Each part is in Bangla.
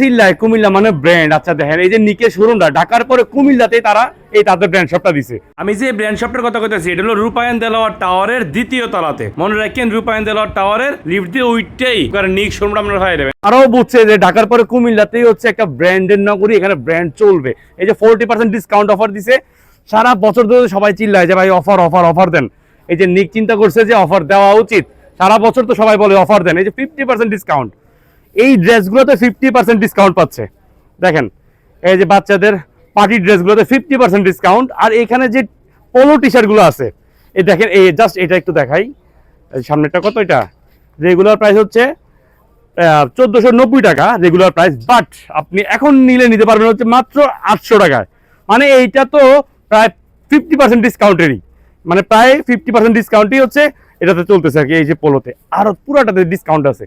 সিল্লায় কুমিল্লা মানে ব্র্যান্ড আচ্ছা দেখেন এই যে শোরুমটা ঢাকার পরে কুমিল্লাতেই তারা এই তাদের ব্র্যান্ড শপটা দিছে। আমি যে ব্র্যান্ড শপটার কথা কইতেছি এটা হলো রূপায়ণ দেলোয়ার টাওয়ারের দ্বিতীয় তলাতে। মনে রাখেন রূপায়ণ দেলোয়ার টাওয়ারের লিফট দিয়ে উইটটাই নিক শোরুমটা আপনার হয়ে যাবে। আরও বুঝছে যে ঢাকার পরে কুমিল্লাতেই হচ্ছে একটা ব্র্যান্ডের নগরী এখানে ব্র্যান্ড চলবে। এই যে ফোরটি পার্সেন্ট ডিসকাউন্ট অফার দিছে। সারা বছর ধরে সবাই চিল্লায় যে ভাই অফার অফার অফার দেন। এই যে নিক চিন্তা করছে যে অফার দেওয়া উচিত। সারা বছর তো সবাই বলে অফার দেন। এই যে ফিফটি পার্সেন্ট ডিসকাউন্ট এই ড্রেসগুলোতে ফিফটি পার্সেন্ট ডিসকাউন্ট পাচ্ছে। দেখেন, এই যে বাচ্চাদের পার্টি ড্রেসগুলোতে ফিফটি পার্সেন্ট ডিসকাউন্ট আর এখানে যে পোলো টি শার্টগুলো আছে, এই দেখেন, এই জাস্ট এটা একটু দেখাই। এই সামনেরটা কত এটা? রেগুলার প্রাইস হচ্ছে চোদ্দোশো নব্বই টাকা রেগুলার প্রাইস বাট আপনি এখন নিলে নিতে পারবেন হচ্ছে মাত্র আটশো টাকায়। মানে এইটা তো প্রায় ফিফটি পার্সেন্ট ডিসকাউন্টেরই মানে প্রায় ফিফটি পার্সেন্ট ডিসকাউন্টই হচ্ছে এটাতে চলতেছে আর কি, এই যে পোলোতে আর পুরাটাতে ডিসকাউন্ট আছে।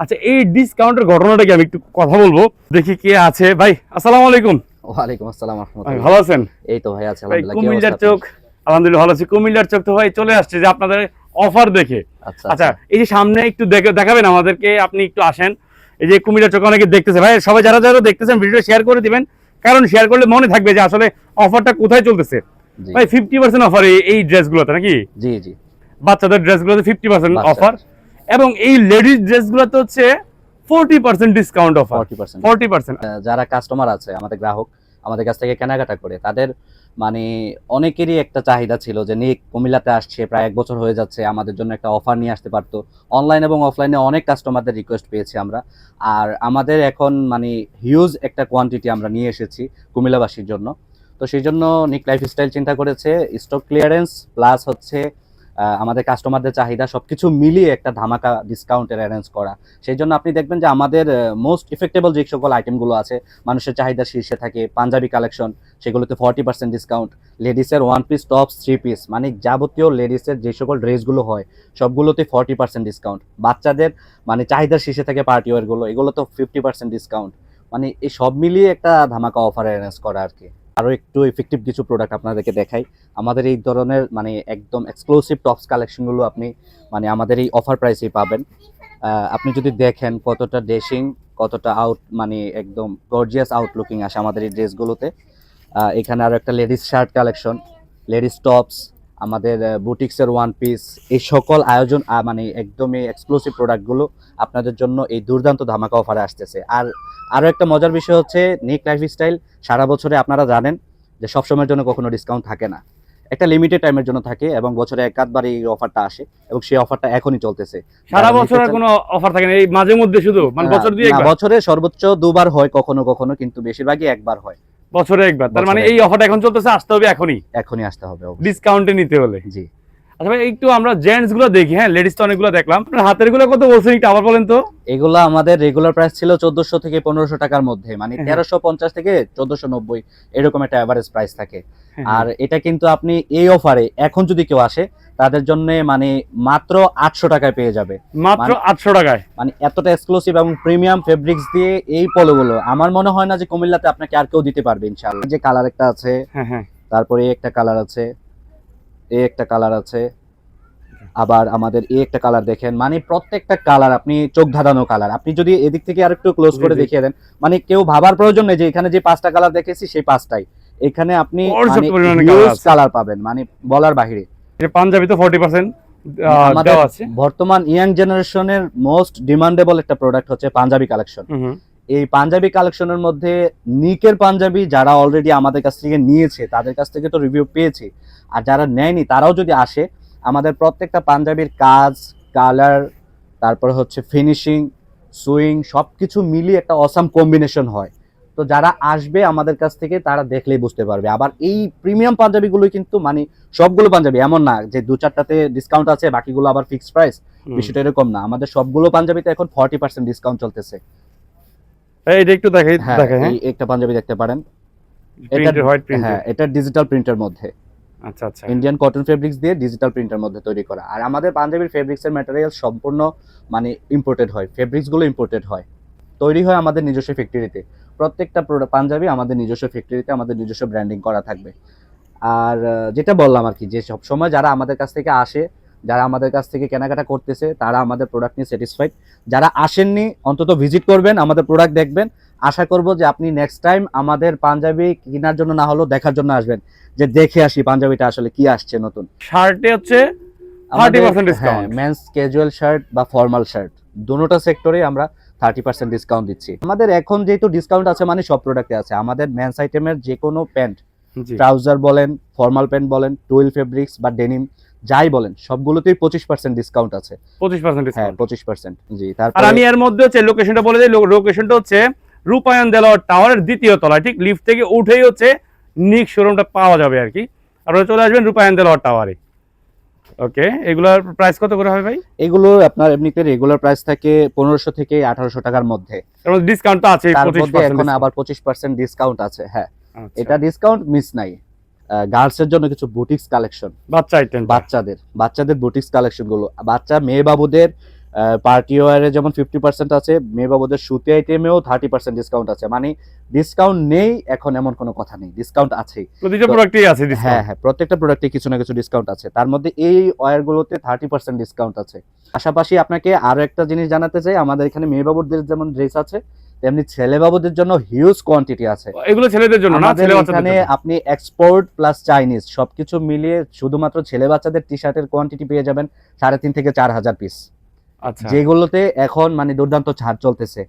আচ্ছা এই ডিসকাউন্টের ঘটনাটা কি আমি একটু কথা বলব? দেখি কে আছে। ভাই আসসালামু আলাইকুম। ওয়ালাইকুম আসসালাম ভাই, ভালো আছেন? এই তো ভাই আছে আলহামদুলিল্লাহ কুমিল্লার চোখ আলহামদুলিল্লাহ ভালো আছি। কুমিল্লার চোখ তো ভাই চলে আসছে যে আপনাদের অফার দেখে। আচ্ছা। আচ্ছা এই যে সামনে একটু দেখাবেন আমাদেরকে আপনি একটু আসেন। এই যে কুমিল্লার চোখ অনেকে দেখতেছে। ভাই সবাই যারা যারা দেখতেছেন ভিডিও শেয়ার করে দিবেন। কারণ শেয়ার করলে মনে থাকবে যে আসলে অফারটা কোথায় চলতেছে। ভাই ফিফটি পার্সেন্ট অফার এই ড্রেসগুলোতে নাকি? জি জি। বাচ্চাদের ড্রেসগুলোতে ফিফটি পার্সেন্ট অফার এবং এই লেডিস ড্রেসগুলোতে হচ্ছে forty percent discount offer forty percent forty percent যারা কাস্টমার আছে আমাদের গ্রাহক আমাদের কাছ থেকে কেনাকাটা করে তাদের মানে অনেকেরই একটা চাহিদা ছিল যে নিক কুমিল্লাতে আসছে প্রায় এক বছর হয়ে যাচ্ছে আমাদের জন্য একটা অফার নিয়ে আসতে পারতো। অনলাইন এবং অফলাইনে অনেক কাস্টমারদের রিকোয়েস্ট পেয়েছি আমরা। আর আমাদের এখন মানে হিউজ একটা কোয়ান্টিটি আমরা নিয়ে এসেছি কুমিল্লাবাসীর জন্য। তো সেই জন্য নিক লাইফস্টাইল চিন্তা করেছে স্টক ক্লিয়ারেন্স প্লাস হচ্ছে আমাদের কাস্টমারদের চাহিদা সবকিছু মিলিয়ে একটা ধামাকা ডিসকাউন্টের অ্যারেঞ্জ করা। সেই জন্য আপনি দেখবেন যে আমাদের মোস্ট ইফেক্টেবল যে সকল আইটেমগুলো আছে, মানুষের চাহিদা শীর্ষে থাকে, পাঞ্জাবি কালেকশন সেগুলোতে forty percent discount লেডিসের one piece tops three piece মানে যাবতীয় লেডিসের যে সকল ড্রেসগুলো হয়, সবগুলোতে ফর্টি পার্সেন্ট ডিসকাউন্ট বাচ্চাদের মানে চাহিদার শীর্ষে থাকে পার্টি ওয়ারগুলো এগুলো তো ফিফটি পার্সেন্ট ডিসকাউন্ট মানে এই সব মিলিয়ে একটা ধামাকা অফার অ্যারেঞ্জ করা আর কি। আরও একটু ইফেক্টিভ কিছু প্রোডাক্ট আপনাদেরকে দেখাই। আমাদের এই ধরনের মানে একদম এক্সক্লুসিভ টপস কালেকশনগুলো আপনি মানে আমাদের এই অফার প্রাইসেই পাবেন। আপনি যদি দেখেন কতটা ড্রেসিং কতটা আউট মানে একদম গর্জিয়াস আউটলুকিং আসে আমাদের এই ড্রেসগুলোতে এখানে আরও একটা ladies shirt collection ladies tops আমাদের বুটিক্সের ওয়ান পিস এই সকল আয়োজন মানে একদমই এক্সক্লুসিভ প্রোডাক্টগুলো আপনাদের জন্য এই দুর্দান্ত ধামাকা অফারে আসতেছে। আর আরও একটা মজার বিষয় হচ্ছে নিক লাইফস্টাইল সারা বছরে আপনারা জানেন যে সবসময়ের জন্য কখনো ডিসকাউন্ট থাকে না। একটা লিমিটেড টাইমের জন্য থাকে এবং বছরে একাধবার এই অফারটা আসে এবং সেই অফারটা এখনই চলতেছে। সারা বছর কোনো অফার থাকে না এই মাঝে মধ্যে শুধু? মানে বছর দিয়ে বছরে সর্বোচ্চ দুবার হয় কখনো কখনো কিন্তু বেশিরভাগই একবার হয়। বছরে একবার। তার মানে এই অফারটা এখন চলতেছে আসতে হবে এখনই। এখনই আসতে হবে। ডিসকাউন্টে নিতে হলে। জি। আচ্ছা ভাই একটু আমরা জেন্টসগুলো দেখি হ্যাঁ লেডিস তো অনেকগুলো দেখলাম। হাতেরগুলো কত বলছেন একটু আবার বলেন তো? এগুলো আমাদের রেগুলার প্রাইস ছিল চোদ্দশো থেকে পনেরোশো টাকার মধ্যে মানে হ্যাঁ। তেরোশো পঞ্চাশ থেকে চোদ্দশো নব্বই এরকম একটা অ্যাভারেজ প্রাইস থাকে। হ্যাঁ, আর এটা কিন্তু আপনি এই অফারে এখন যদি কেউ আসে তাদের জন্য মানে মাত্র আটশো টাকায় পেয়ে যাবে। মাত্র মানে- আটশো টাকায়? মানে এতটা এক্সক্লুসিভ এবং প্রিমিয়াম ফেব্রিক্স দিয়ে এই পলোগুলো আমার মনে হয় না যে কুমিল্লাতে আপনাকে আর কেউ দিতে পারবে ইনশাআল্লাহ। এই যে কালার একটা আছে হ্যাঁ হ্যাঁ। তারপরে একটা কালার আছে। এই একটা কালার আছে। আবার আমাদের এই একটা কালার দেখেন। মানে প্রত্যেকটা কালার আপনি চোখ ধাঁধানো কালার আপনি যদি এদিক থেকে আরেকটু ক্লোজ করে দেখিয়ে দেন মানে কেউ ভাবার প্রয়োজন নেই যে এখানে যে পাঁচটা কালার দেখেছি সেই পাঁচটাই। এখানে আপনি। কালার পাবেন মানে বলার বাহিরে। পাঞ্জাবি তো ফোর্টি পার্সেন্ট আমাদের বর্তমান ইয়াং জেনারেশনের মোস্ট ডিমান্ডেবল একটা প্রোডাক্ট হচ্ছে পাঞ্জাবি কালেকশন। এই পাঞ্জাবি কালেকশনের মধ্যে নিকের পাঞ্জাবি যারা অলরেডি আমাদের কাছ থেকে নিয়েছে তাদের কাছ থেকে তো রিভিউ পেয়েছি। আর যারা নেয়নি তারাও যদি আসে আমাদের প্রত্যেকটা পাঞ্জাবির কাজ কালার তারপর হচ্ছে ফিনিশিং সুইং সব কিছু মিলিয়ে একটা অসাম কম্বিনেশন হয়। তো যারা আসবে আমাদের কাছ থেকে তারা দেখলেই বুঝতে পারবে। আবার এই প্রিমিয়াম পাঞ্জাবিগুলো কিন্তু মানে সবগুলো পাঞ্জাবি এমন না যে দু চারটাতে ডিসকাউন্ট আছে বাকিগুলো আবার ফিক্সড প্রাইস। বিষয়টা এরকম না। আমাদের সবগুলো পাঞ্জাবিতে এখন ফর্টি পার্সেন্ট ডিসকাউন্ট চলতেছে। এটা একটু দেখাই হ্যাঁ দেখাই হ্যাঁ। একটা পাঞ্জাবি দেখতে পারেন। প্রিন্টেড হোয়াইট প্রিন্ট হ্যাঁ এটা ডিজিটাল প্রিন্টের মধ্যে। আচ্ছা আচ্ছা। ইন্ডিয়ান কটন ফেব্রিক্স দিয়ে ডিজিটাল প্রিন্টের মধ্যে তৈরি করা। আর আমাদের পাঞ্জাবির ফেব্রিক্সের ম্যাটেরিয়াল সম্পূর্ণ মানে ইম্পোর্টেড হয়। ফেব্রিক্সগুলো ইম্পোর্টেড হয়। তৈরি হয় আমাদের নিজস্ব ফ্যাক্টরিতে প্রত্যেকটা পাঞ্জাবি আমাদের নিজস্ব ফ্যাক্টরিতে আমাদের নিজস্ব ব্র্যান্ডিং করা থাকবে। আর যেটা বললাম আর কি যে সবসময় যারা আমাদের কাছ থেকে আসে যারা আমাদের কাছ থেকে কেনাকাটা করতেছে তারা আমাদের প্রোডাক্ট নিয়ে স্যাটিসফাইড যারা আসেননি অন্তত ভিজিট করবেন আমাদের প্রোডাক্ট দেখবেন। আশা করব যে আপনি নেক্সট টাইম আমাদের পাঞ্জাবি কেনার জন্য না হলেও দেখার জন্য আসবেন। যে দেখে আসি পাঞ্জাবিটা আসলে কি আসছে নতুন। শার্টে হচ্ছে 30% discount। মেন্স ক্যাজুয়াল শার্ট বা ফর্মাল শার্ট দুটোটা সেক্টরে আমরা থার্টি পার্সেন্ট ডিসকাউন্ট দিচ্ছি। আমাদের এখন যেহেতু ডিসকাউন্ট আছে মানে সব প্রোডাক্টে আছে। আমাদের মেন্স আইটেমের যে কোনো প্যান্ট ট্রাউজার বলেন ফর্মাল প্যান্ট বলেন টুয়েল ফেব্রিক্স বা ডেনিম যাই বলেন সবগুলোতেই পঁচিশ পার্সেন্ট ডিসকাউন্ট আছে। পঁচিশ পার্সেন্ট হ্যাঁ পঁচিশ পার্সেন্ট জি আর আমি এর মধ্যে হচ্ছে লোকেশনটা বলে দিই লোকেশনটা হচ্ছে রূপায়ণ দেলোয়ার টাওয়ারের দ্বিতীয় তলায় ঠিক লিফট থেকে উঠেই হচ্ছে নিক শোরুমটা পাওয়া যাবে আর কি। আপনারা চলে আসবেন রূপায়ণ দেলোয়ার টাওয়ারে। ওকে এগুলার প্রাইস কত করে হবে ভাই? এগুলো আপনার এমনিতে রেগুলার প্রাইস থাকে পনেরোশো থেকে আঠারোশো টাকার মধ্যে। ডিসকাউন্ট তো আছে এখন আবার পঁচিশ পার্সেন্ট ডিসকাউন্ট আছে হ্যাঁ। আচ্ছা। এটা ডিসকাউন্ট মিস নাই। গার্লস এর জন্য কিছু বুটিক্স কালেকশন বাচ্চা আইটেম বাচ্চাদের বাচ্চাদের বুটিক্স কালেকশনগুলো। বাচ্চা মেয়ে বাবুদের পার্টি ওয়ারে যেমন ফিফটি পার্সেন্ট আছে মেয়ে বাবুদের সুতি আইটেমেও থার্টি পার্সেন্ট ডিসকাউন্ট আছে। মানে ডিসকাউন্ট নেই এখন এমন কোনো কথা নেই। ডিসকাউন্ট আছেই প্রতিটা প্রোডাক্টই আছে হ্যাঁ ডিসকাউন্ট হ্যাঁ প্রত্যেকটা প্রোডাক্টে কিছু না কিছু ডিসকাউন্ট আছে। তার মধ্যে এই ওয়্যারগুলোতে থার্টি পার্সেন্ট ডিসকাউন্ট আছে। পাশাপাশি আপনাকে আরও একটা জিনিস জানাতে চাই। আমাদের এখানে মেয়ে বাবুদের যেমন ড্রেস আছে তেমনি ছেলে বাবুদের জন্য হিউজ কোয়ান্টিটি আছে। এগুলো ছেলেদের জন্য না? ছেলে এখানে আপনি এক্সপোর্ট প্লাস চাইনিজ সবকিছু মিলিয়ে শুধুমাত্র ছেলে বাচ্চাদের টি শার্টের কোয়ান্টিটি পেয়ে যাবেন সাড়ে তিন থেকে চার হাজার পিস আচ্ছা। যেগুলোতে এখন মানে দুর্দান্ত ছাড় চলতেছে।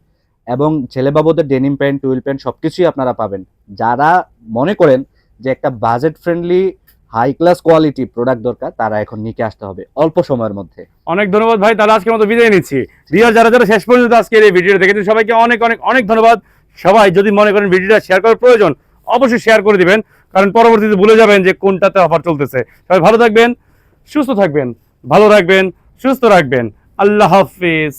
এবং ছেলে বাবুদের ডেনিম প্যান্ট টুইল প্যান্ট সবকিছুই আপনারা পাবেন। যারা মনে করেন যে একটা budget friendly high class quality product দরকার, তারা এখন নিকে আসতে হবে অল্প সময়ের মধ্যে। অনেক ধন্যবাদ ভাই, তাহলে আজকের মতো বিদায় নিচ্ছি। রিয়াল যারা যারা শেষ পর্যন্ত আজকের এই ভিডিওটা দেখেছেন। সবাইকে অনেক অনেক অনেক ধন্যবাদ। সবাই যদি মনে করেন ভিডিওটা শেয়ার করার প্রয়োজন, অবশ্যই শেয়ার করে দিবেন, কারণ পরবর্তীতে ভুলে যাবেন যে কোনটাতে অফার চলতেছে। সবাই ভালো থাকবেন, সুস্থ থাকবেন, ভালো রাখবেন, সুস্থ রাখবেন। আল্লাহ হাফিজ।